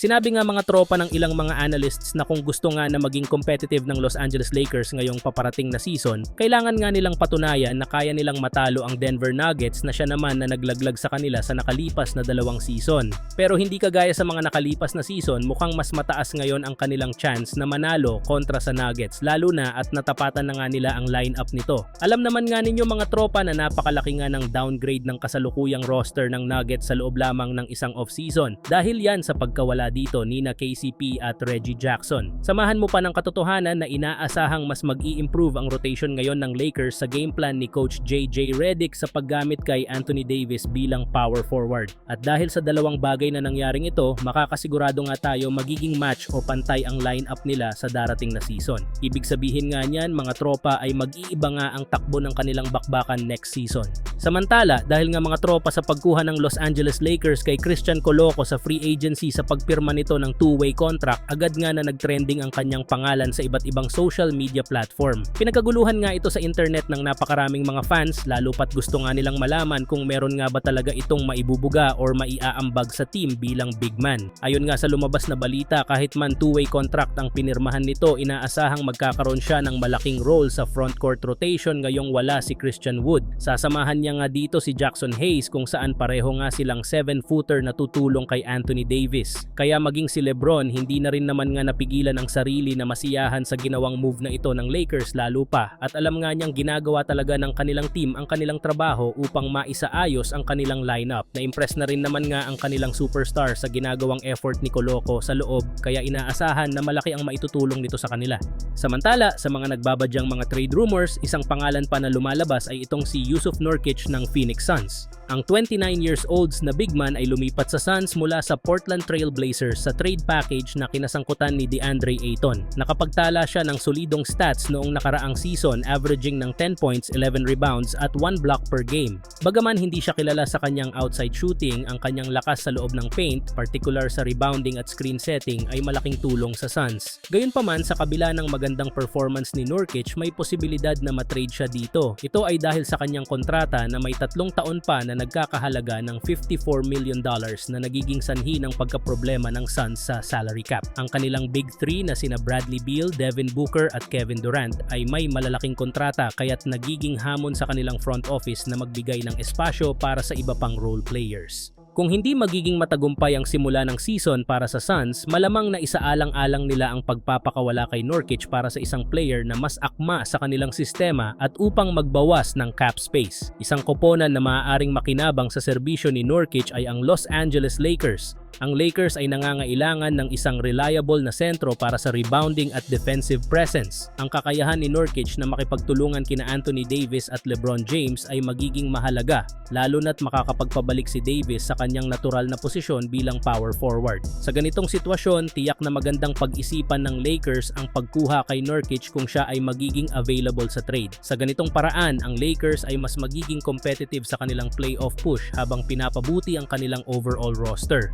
Sinabi nga mga tropa ng ilang mga analysts na kung gusto nga na maging competitive ng Los Angeles Lakers ngayong paparating na season, kailangan nga nilang patunayan na kaya nilang matalo ang Denver Nuggets na siya naman na naglaglag sa kanila sa nakalipas na dalawang season. Pero hindi kagaya sa mga nakalipas na season, mukhang mas mataas ngayon ang kanilang chance na manalo kontra sa Nuggets, lalo na at natapatan na nga nila ang lineup nito. Alam naman nga ninyo mga tropa na napakalaki nga ng downgrade ng kasalukuyang roster ng Nuggets sa loob lamang ng isang off-season. Dahil yan sa pagkawala dito ni na KCP at Reggie Jackson. Samahan mo pa ng katotohanan na inaasahang mas mag improve ang rotation ngayon ng Lakers sa game plan ni Coach JJ Redick sa paggamit kay Anthony Davis bilang power forward. At dahil sa dalawang bagay na nangyaring ito, makakasigurado nga tayo magiging match o pantay ang lineup nila sa darating na season. Ibig sabihin nga niyan mga tropa ay mag-iiba nga ang takbo ng kanilang bakbakan next season. Samantala, dahil nga mga tropa sa pagkuha ng Los Angeles Lakers kay Christian Coloco sa free agency sa pagpirma nito ng two-way contract, agad nga na nagtrending ang kanyang pangalan sa iba't ibang social media platform. Pinagkaguluhan nga ito sa internet ng napakaraming mga fans, lalo pat gusto nga nilang malaman kung meron nga ba talaga itong maibubuga or maiaambag sa team bilang big man. Ayon nga sa lumabas na balita, kahit man two-way contract ang pinirmahan nito, inaasahang magkakaroon siya ng malaking role sa frontcourt rotation ngayong wala si Christian Wood. Sasamahan niya nga dito si Jackson Hayes kung saan pareho nga silang 7-footer na tutulong kay Anthony Davis. Kaya maging si Lebron hindi na rin naman nga napigilan ang sarili na masiyahan sa ginawang move na ito ng Lakers lalo pa at alam nga niyang ginagawa talaga ng kanilang team ang kanilang trabaho upang maisaayos ang kanilang lineup. Na-impress na rin naman nga ang kanilang superstar sa ginagawang effort ni Coloco sa loob kaya inaasahan na malaki ang maitutulong nito sa kanila. Samantala, sa mga nagbabadyang mga trade rumors, isang pangalan pa na lumalabas ay itong si Yusuf Nurkic ng Phoenix Suns. Ang 29 years olds na big man ay lumipat sa Suns mula sa Portland Trail Blazers sa trade package na kinasangkutan ni DeAndre Ayton. Nakapagtala siya ng solidong stats noong nakaraang season averaging ng 10 points, 11 rebounds at 1 block per game. Bagaman hindi siya kilala sa kanyang outside shooting, ang kanyang lakas sa loob ng paint, particular sa rebounding at screen setting ay malaking tulong sa Suns. Gayunpaman sa kabila ng magandang performance ni Nurkic, may posibilidad na matrade siya dito. Ito ay dahil sa kanyang kontrata na may tatlong taon pa na nagkakahalaga ng 54 million dollars na nagiging sanhi ng pagkaproblema ng Suns sa salary cap. Ang kanilang big three na sina Bradley Beal, Devin Booker at Kevin Durant ay may malalaking kontrata kaya't nagiging hamon sa kanilang front office na magbigay ng espasyo para sa iba pang role players. Kung hindi magiging matagumpay ang simula ng season para sa Suns, malamang na isaalang-alang nila ang pagpapakawala kay Nurkic para sa isang player na mas akma sa kanilang sistema at upang magbawas ng cap space. Isang koponan na maaaring makinabang sa serbisyo ni Nurkic ay ang Los Angeles Lakers ang Lakers ay nangangailangan ng isang reliable na sentro para sa rebounding at defensive presence. Ang kakayahan ni Nurkic na makipagtulungan kina Anthony Davis at LeBron James ay magiging mahalaga, lalo na't makakapagpabalik si Davis sa kanyang natural na posisyon bilang power forward. Sa ganitong sitwasyon, tiyak na magandang pag-isipan ng Lakers ang pagkuha kay Nurkic kung siya ay magiging available sa trade. Sa ganitong paraan, ang Lakers ay mas magiging competitive sa kanilang playoff push habang pinapabuti ang kanilang overall roster.